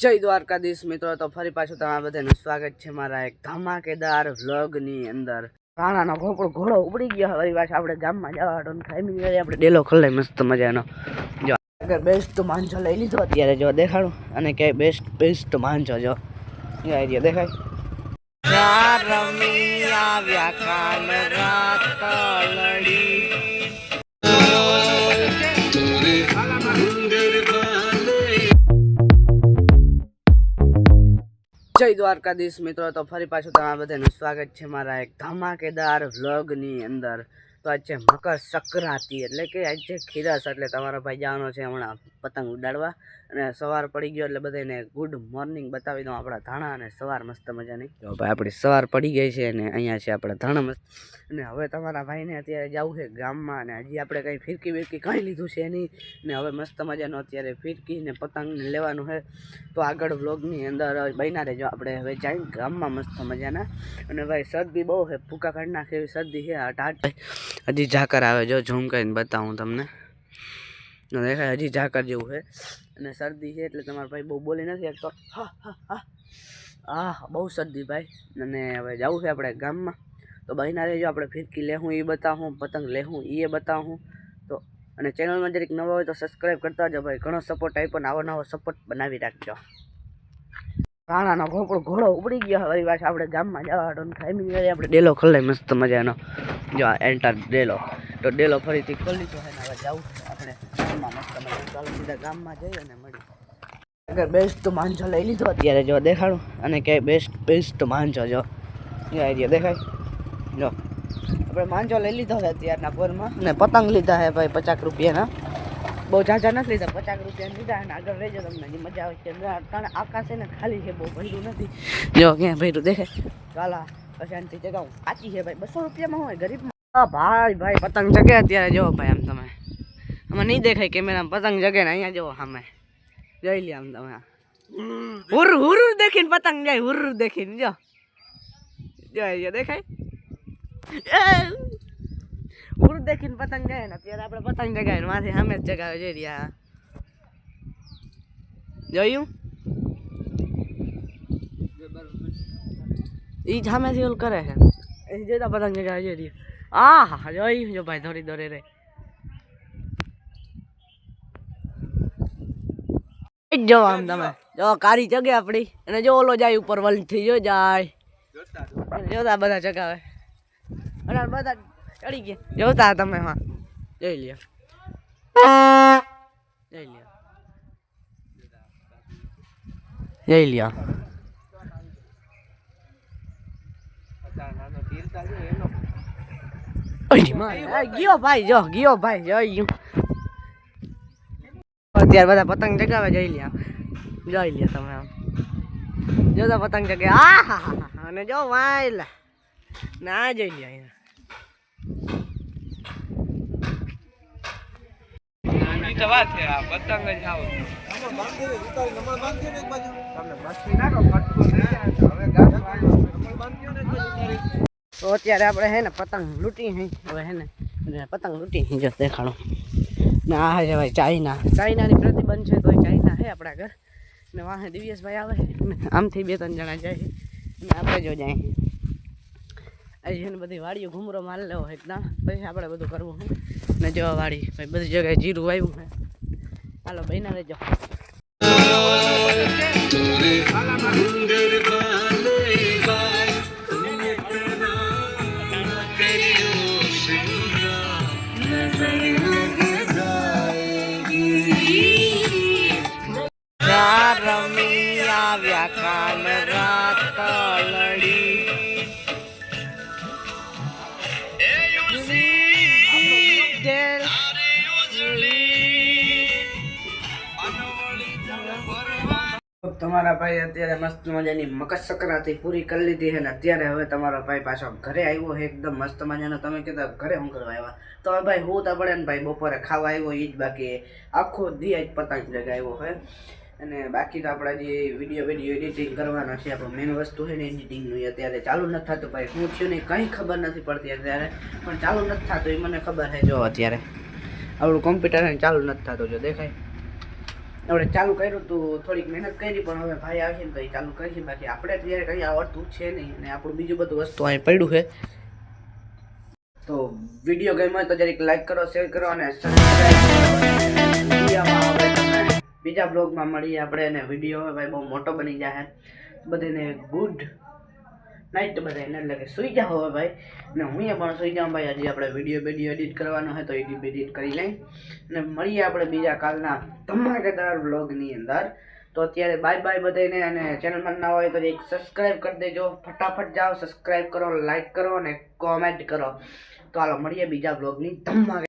જય દ્વારકાધીશ મિત્રો, તો ફરી પાછું તમારા બધાનું સ્વાગત છે મારા એક ધમાકેદાર વ્લોગની અંદર. રાણાનો ઘોપડો ઘોડો ઉપડી ગયો, ફરી પાછા આપણે ગામમાં જવાનું ખાઈ કરી આપણે ડેલો ખોલાય મસ્ત મજાનો. જો બેસ્ટ માંજો લઈ લીધો, અત્યારે જો દેખાડું, અને કે બેસ્ટ બેસ્ટ માંજો જો. દેખાય. રમી આવ્યા જય દ્વારકાધીશ મિત્રો, તો ફરી પાછું તમારા બધાનું સ્વાગત છે મારા એક ધમાકેદાર વ્લોગની અંદર. તો આજ મકર સંક્રાંતિ એટલે કે આજે ખીરસ એટલે તમારો ભાઈ જવાનો છે હમણાં પતંગ ઉડાડવા. અને સવાર પડી ગયો એટલે બધાને ગુડ મોર્નિંગ બતાવી દઉં આપણા ધાણા અને સવાર મસ્ત મજાની. તો ભાઈ આપણી સવાર પડી ગઈ છે અને અહીંયા છે આપણા ધાણા મસ્ત. અને હવે તમારા ભાઈને અત્યારે જવું છે ગામમાં અને હજી આપણે કંઈ ફિરકી બિરકી કાંઈ લીધું છે નહીં. ને હવે મસ્ત મજાનું અત્યારે ફિરકી ને પતંગ લેવાનું છે. તો આગળ વ્લોગની અંદર બન્યા રહેજો આપણે હવે જાય ગામમાં મસ્ત મજાના. અને ભાઈ શરદી બહુ છે, ભૂકા કાઢ નાખે એવી શરદી છે આ ટાટ હજી ઝાકર આવે જો, ઝૂમ કરીને બતાવું તમને. દેખાય હજી ઝાકર જેવું છે. અને શરદી છે એટલે તમારા ભાઈ બહુ બોલી નથી શકતો. હા બહુ શરદી ભાઈ. અને હવે જવું છે આપણે ગામમાં. તો બહીના રહેજો, આપણે ફિરકી લેહું એ બતાવું, પતંગ લેવું એ બતાવું. તો, અને ચેનલમાં જરીક નવા હોય તો સબસ્ક્રાઈબ કરતા જાઓ ભાઈ. ઘણો સપોર્ટ આપ્યો ને આવો નવો સપોર્ટ બનાવી રાખજો. રાણાનો ઘોપડો ઘોડો ઉપડી ગયો હવે પાછો આપણે ગામમાં જવા હતો ટાઈમિંગ કરી આપણે ડેલો ખોલાય મસ્ત મજાનો. જો એન્ટર ડેલો. તો ડેલો ફરીથી ખોલી તો હવે જવું આપણે ગામમાં, મસ્ત મજા ચાલો સીધા ગામમાં જઈએ અને મળી અગર બેસ્ટ માંજો લઈ લીધો અત્યારે, જો દેખાડું. અને કે બેસ્ટ બેસ્ટ માંજો, જો. આઈડિયા દેખાય. જો. આપણે માંજો લઈ લીધો છે અત્યારના પોરમાં. અને પતંગ લીધા છે ભાઈ પચાસ રૂપિયાના. બહુ ઝાઝા નથી લીધા પચાસ રૂપિયા લીધા અને આગળ રહેજો તમને, જે મજા આવે છે. કારણ આકાશ ને ખાલી છે, બહુ ભર્યું નથી. જો, ક્યાં ભર્યું દેખે? ચાલા, અશાંતિ જગા હું કાચી છે ભાઈ, બસો રૂપિયામાં હોય ગરીબ ભાઈ ભાઈ, પતંગ જગે અત્યારે જો ભાઈ, આમ તમે. આમાં નહીં દેખાય કેમેરામાં, પતંગ જગે ને અહીંયા જુઓ સામે. જોઈ લે આમ તમે. હુર હુર દેખીને પતંગ જાય, હુર દેખીને, જો. જોઈ દેખાય? હુર દેખીને પતંગ જાય ને અત્યારે આપણે પતંગ જગાવે માથે સામે જ જગાવે જઈ રહ્યા જોયું? જ સામેથી ઓલ કરે છે. એ જોતા પતંગ જગાવે જઈ રહ્યા આ હા જોયું? જો ભાઈ દોરી દોરે રે. જ આમ તમે. જો કારી જગે આપડી. અને જો ઓલો જાય ઉપર વલથી, જો જાય. જોતા બધા ચગાવે. અને બધા ચડી ગયા જોતા તમે હા જોઈ લ્યો જોઈ લ્યો જોઈ લ્યો ઓયમાં, આ ગયો ભાઈ જો ગયો ભાઈ જોયું અત્યારે બધા પતંગ ચગાવે જોઈ લ્યા જોઈ લ્યા તમે આમ જો તો પતંગ ચગે આ હા હા હા અને જો વાયલ ના જોઈ લ્યા અહીંયા તો અત્યારે આપણે હે ને પતંગ લૂંટી હે, હવે હે ને પતંગ લૂંટી હે, જો દેખાડો. ને આ હે ભાઈ ચાઇના. ચાઇનાની પ્રતિબંધ છે તો ચાઇના છે આપણા ઘર. ને વાહે દિવ્યેશભાઈ આવે છે આમથી બે ત્રણ જણા જાય ને આપણે જો જાય અહીં બધી વાડીઓ, ઘૂમરો માર લેવો એકદમ પછી આપણે બધું કરવું છે ને જોવા વાળી ભાઈ બધી જગ્યાએ જીરું વાવ્યું છે હાલો બહેના રહેજો તમારા ભાઈ અત્યારે મસ્ત મજાની મકર સંક્રાંતિ પૂરી કરી લીધી છે ને અત્યારે હવે તમારો ભાઈ પાછો ઘરે આવ્યો છે, એકદમ મસ્ત મજાનો. તમે કીધા ઘરે હું કરવા આવ્યા? તો હવે ભાઈ હું તો પડે ને ભાઈ બપોરે ખાવા આવ્યો એ જ બાકી આખો દી જ પતંગ લગાવ્યો છે. અને બાકી તો આપણા જે વીડિયો વીડિયો એડિટિંગ કરવાના છે, આપણો મેન વસ્તુ છે ને એડિટિંગનું અત્યારે ચાલુ નથી થતું ભાઈ. શું થયું ને કંઈ ખબર નથી પડતી અત્યારે, પણ ચાલુ નથી થતું એ મને ખબર છે. જો અત્યારે, આપણું કોમ્પ્યુટર ચાલુ નથી થતું, જો દેખાય. આપણે ચાલુ કર્યું હતું થોડીક મહેનત કરી, પણ હવે ભાઈ આવશે ને તો એ ચાલુ કરીશું બાકી આપણે ત્યારે કંઈ આવડતું છે નહીં અને આપણું બીજું બધું વસ્તુ અહીં પડ્યું છે. તો વીડિયો ગમ્યો હોય તો જરીક લાઈક કરો શેર કરો અને બીજા બ્લોગમાં મળીએ આપણે અને વીડિયો ભાઈ બહુ મોટો બની જાય બધાને ગુડ નાઇટ બધાને એટલે કે સુઈ જાઓ હવે ભાઈ. ને હું પણ સુઈ જાઉં ભાઈ. હજી આપણે વીડિયો વીડિયો એડિટ કરવાનો હોય તો એડિટ એડિટ કરી લઈ. અને મળીએ આપણે બીજા કાલના ધમાકેદાર વ્લોગની અંદર. તો અત્યારે બાય બાય બધાને અને ચેનલમાં ના હોય તો એક સબસ્ક્રાઈબ કરી દેજો. ફટાફટ જાઓ સબસ્ક્રાઈબ કરો લાઈક કરો અને કોમેન્ટ કરો. તો હાલો, મળીએ બીજા બ્લોગની ધમાકે